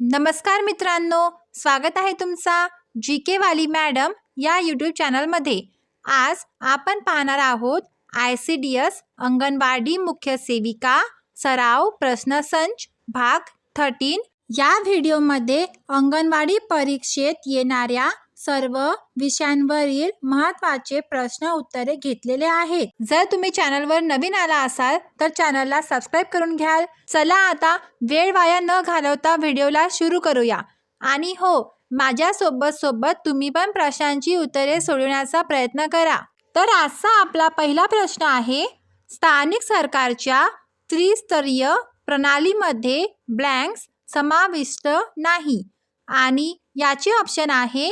नमस्कार मित्रांनो स्वागत आहे तुमचा जी के वाली मॅडम या यूट्यूब चॅनलमध्ये आज आपण पाहणार आहोत I C D S anganwadi मुख्य सेविका सराव प्रश्नसंच भाग थर्टीन या व्हिडिओमध्ये अंगणवाडी परीक्षेत येणाऱ्या सर्व विषयांवरील महत्त्वाचे प्रश्न उत्तरे घेतलेले आहेत. जर तुम्ही चॅनलवर नवीन आला असाल तर चॅनलला सबस्क्राईब करून घ्याल. चला आता वेळ वाया न घालवता व्हिडिओला सुरू करूया. आणि हो माझ्यासोबत सोबत तुम्ही पण प्रश्नांची उत्तरे सोडवण्याचा प्रयत्न करा. तर आजचा आपला पहिला प्रश्न आहे स्थानिक सरकारच्या त्रिस्तरीय प्रणालीमध्ये ब्लँक्स समाविष्ट नाही. आणि याचे ऑप्शन आहे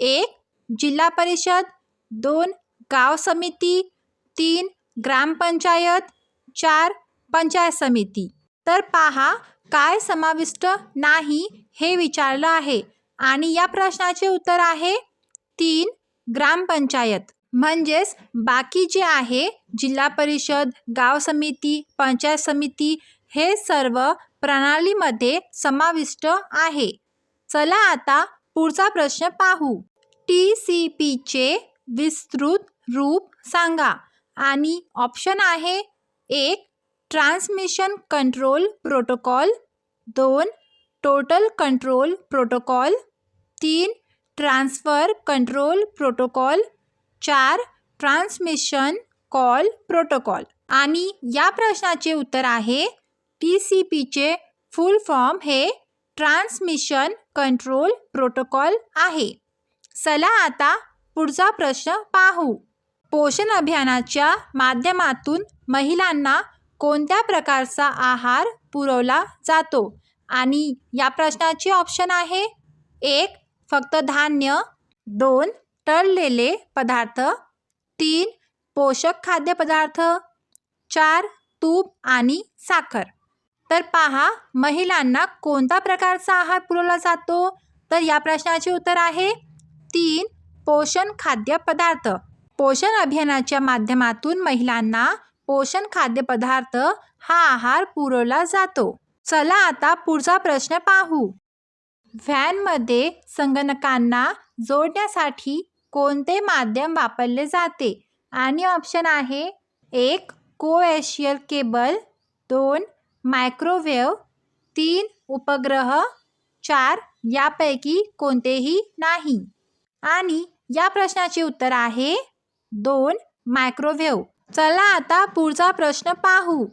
एक जिल्हा परिषद. दोन गाव समिती. तीन ग्रामपंचायत चार पंचायत समिती. तर पहा काय समाविष्ट नाही हे विचारलं आहे. आणि या प्रश्नाचे उत्तर आहे तीन ग्रामपंचायत म्हणजेच बाकी जे आहे जिल्हा परिषद गाव समिती पंचायत समिती हे सर्व प्रणालीमध्ये समाविष्ट आहे. चला आता पुढचा प्रश्न पाहू. टी सी पीचे विस्तृत रूप सांगा. आणि ऑप्शन आहे एक ट्रान्समिशन कंट्रोल प्रोटोकॉल दोन टोटल कंट्रोल प्रोटोकॉल तीन ट्रान्सफर कंट्रोल प्रोटोकॉल चार ट्रान्समिशन कॉल प्रोटोकॉल. आणि या प्रश्नाचे उत्तर आहे टी सी पीचे फुल फॉर्म हे ट्रान्समिशन कंट्रोल प्रोटोकॉल आहे. चला आता पुढचा प्रश्न पाहू. पोषण अभियानाच्या माध्यमातून महिलांना कोणत्या प्रकारचा आहार पुरवला जातो? आणि या प्रश्नाचे ऑप्शन आहे. एक फक्त धान्य. दोन तळलेले पदार्थ. तीन पोषक खाद्यपदार्थ. चार तूप आणि साखर. तर पहा महिलांना कोणता प्रकारचा आहार पुरवला जातो? तर या प्रश्नाचे उत्तर आहे तीन पोषण खाद्यपदार्थ पोषण अभियानाच्या माध्यमातून महिलांना पोषण खाद्यपदार्थ हा आहार पुरवला जातो. चला आता पुढचा प्रश्न पाहू. व्हॅनमध्ये संगणकांना जोडण्यासाठी कोणते माध्यम वापरले जाते? आणि ऑप्शन आहे एक कोएशियल केबल दोन मायक्रोवेव्ह तीन उपग्रह चार यापैकी कोणतेही नाही. आणि या प्रश्नाचे उत्तर आहे दोन मायक्रोवेव्ह. चला आता पुढचा प्रश्न पाहू.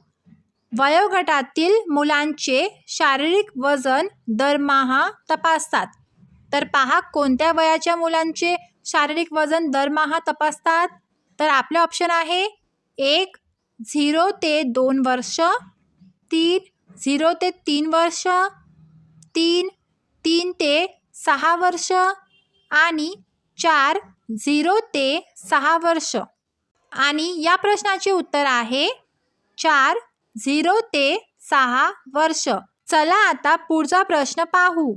वयोगटातील मुलांचे शारीरिक वजन दरमहा तपासतात. तर पहा कोणत्या वयाच्या मुलांचे शारीरिक वजन दरमहा तपासतात? तर आपले ऑप्शन आहे एक झिरो ते दोन वर्ष तीन झिरो ते तीन वर्ष तीन तीन ते सहा वर्ष आणि चार झिरो ते सहा वर्ष. आणि या प्रश्नाचे उत्तर आहे चार झिरो ते सहा वर्ष. चला आता पुढचा प्रश्न पाहू.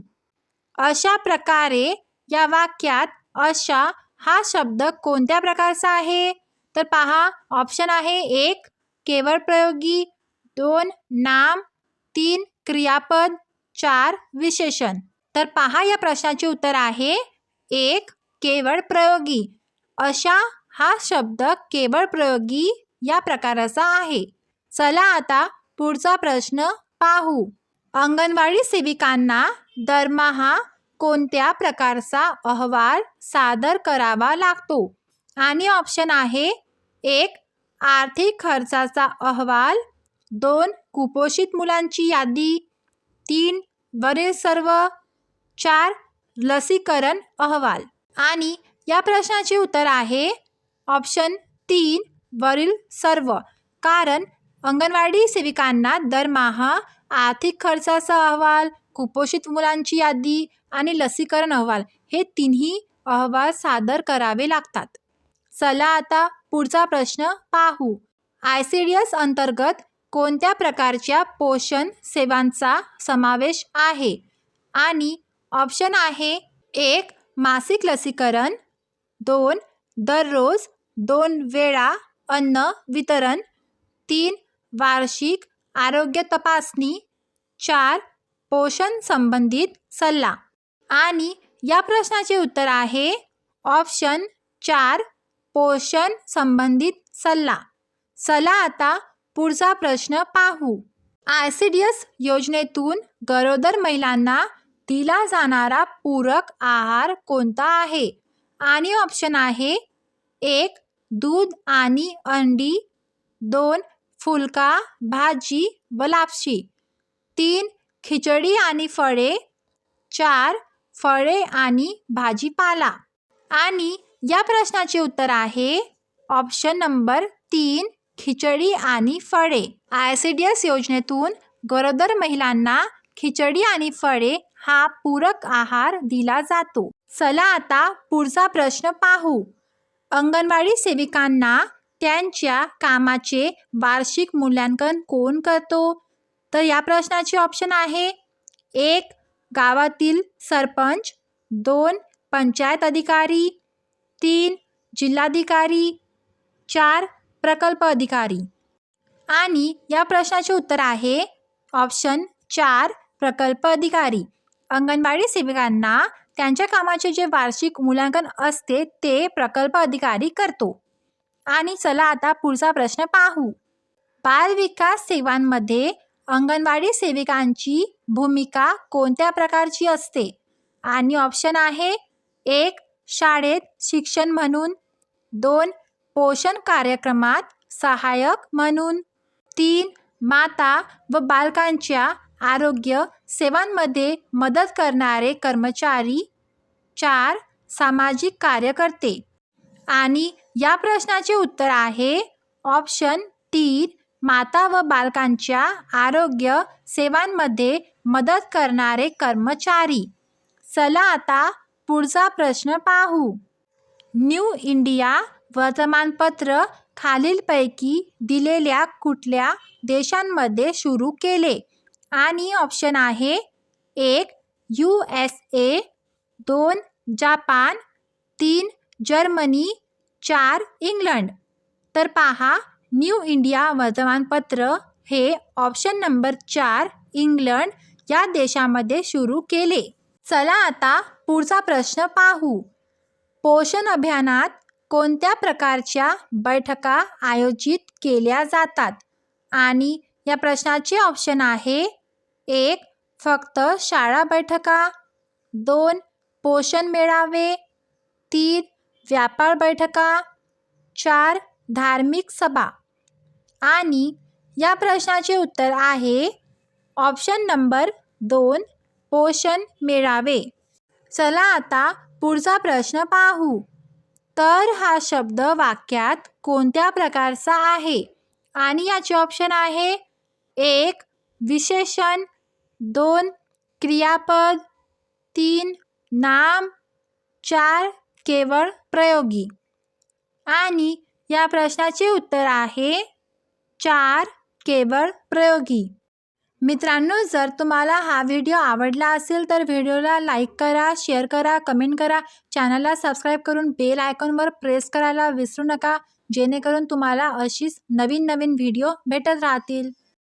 अशा प्रकारे या वाक्यात अशा हा शब्द कोणत्या प्रकारचा आहे? तर पहा ऑप्शन आहे एक केवळ प्रयोगी दोन नाम तीन क्रियापद चार विशेषण. तर पहा या प्रश्नाचे उत्तर आहे एक केवळ प्रयोगी. अशा हा शब्द केवळ प्रयोगी या प्रकाराचा आहे. चला आता पुढचा प्रश्न पाहू. अंगणवाडी सेविकांना दरमहा कोणत्या प्रकारचा अहवाल सादर करावा लागतो? आणि ऑप्शन आहे एक आर्थिक खर्चाचा अहवाल दोन कुपोषित मुलांची यादी तीन वरील सर्व चार लसीकरण अहवाल. आणि या प्रश्नाचे उत्तर आहे ऑप्शन तीन वरील सर्व कारण अंगणवाडी सेविकांना दरमहा आर्थिक खर्चाचा अहवाल कुपोषित मुलांची यादी आणि लसीकरण अहवाल हे तिन्ही अहवाल सादर करावे लागतात. चला आता पुढचा प्रश्न पाहू. आय सी डी एस अंतर्गत कोणत्या प्रकारच्या पोषण सेवांचा समावेश आहे? आणि ऑप्शन आहे एक मासिक लसीकरण दोन दररोज दोन वेळा अन्न वितरण तीन वार्षिक आरोग्य तपासणी चार पोषण संबंधित सल्ला. आणि या प्रश्नाचे उत्तर आहे ऑप्शन चार पोषण संबंधित सल्ला. चला आता पुढचा प्रश्न पाहू. आय सी डी एस योजनेतून गरोदर महिलांना दिला जाणारा पूरक आहार कोणता आहे? आणि ऑप्शन आहे एक दूध आणि अंडी दोन फुलका भाजी व लापशी तीन खिचडी आणि फळे चार फळे आणि भाजीपाला. आणि या प्रश्नाचे उत्तर आहे ऑप्शन नंबर तीन खिचडी आणि फळे. आय सी डी एस योजनेतून गरोदर महिलांना खिचडी आणि फळे हा पूरक आहार दिला जातो. चला आता पुढचा प्रश्न पाहू. अंगणवाडी सेविकांना त्यांच्या कामाचे वार्षिक मूल्यांकन कोण करतो? तर या प्रश्नाचे ऑप्शन आहे. एक गावातील सरपंच. दोन पंचायत अधिकारी. तीन जिल्हाधिकारी. चार प्रकल्प अधिकारी. आणि या प्रश्नाचे उत्तर आहे ऑप्शन चार प्रकल्प अधिकारी. अंगणवाडी सेविकांना त्यांच्या कामाचे जे वार्षिक मूल्यांकन असते ते प्रकल्प अधिकारी करतो. आणि चला आता पुढचा प्रश्न पाहू. बालविकास सेवांमध्ये अंगणवाडी सेविकांची भूमिका कोणत्या प्रकारची असते? आणि ऑप्शन आहे एक शाळेत शिक्षण म्हणून दोन पोषण कार्यक्रमात सहाय्यक म्हणून. तीन माता व बालकांच्या आरोग्य सेवांमध्ये मदत करणारे कर्मचारी. चार सामाजिक कार्यकर्ते. आणि या प्रश्नाचे उत्तर आहे ऑप्शन तीन माता व बालकांच्या आरोग्य सेवांमध्ये मदत करणारे कर्मचारी. चला आता पुढचा प्रश्न पाहू. न्यू इंडिया वर्तमानपत्र खालीलपैकी दिलेल्या कुठल्या देशांमध्ये सुरू केले? आणि ऑप्शन आहे एक यू एस ए दोन जापान तीन जर्मनी चार इंग्लंड. तर पहा न्यू इंडिया वर्तमानपत्र हे ऑप्शन नंबर चार इंग्लंड या देशामध्ये सुरू केले. चला आता पुढचा प्रश्न पाहू. पोषण अभियानात कोणत्या प्रकारच्या बैठका आयोजित केल्या जातात? आणि या प्रश्नाचे ऑप्शन आहे एक फक्त शाळा बैठका दोन पोषण मेळावे तीन व्यापार बैठका चार धार्मिक सभा. आणि या प्रश्नाचे उत्तर आहे ऑप्शन नंबर दोन पोषण मेळावे. चला आता पुढचा प्रश्न पाहू. तर हा शब्द वाक्यात कोणत्या प्रकारचा आहे? आणि याचे ऑप्शन आहे एक विशेषण दोन क्रियापद तीन नाम चार केवळ प्रयोगी. आणि या प्रश्नाचे उत्तर आहे चार केवळ प्रयोगी. मित्रांनो जर तुम्हाला हा व्हिडिओ आवडला असेल तर व्हिडिओला लाईक करा शेअर करा कमेंट करा. चॅनलला सबस्क्राईब करून बेल आयकॉनवर प्रेस करायला विसरू नका जेणेकरून तुम्हाला अशीच नवीन नवीन व्हिडिओ भेटत राहतील.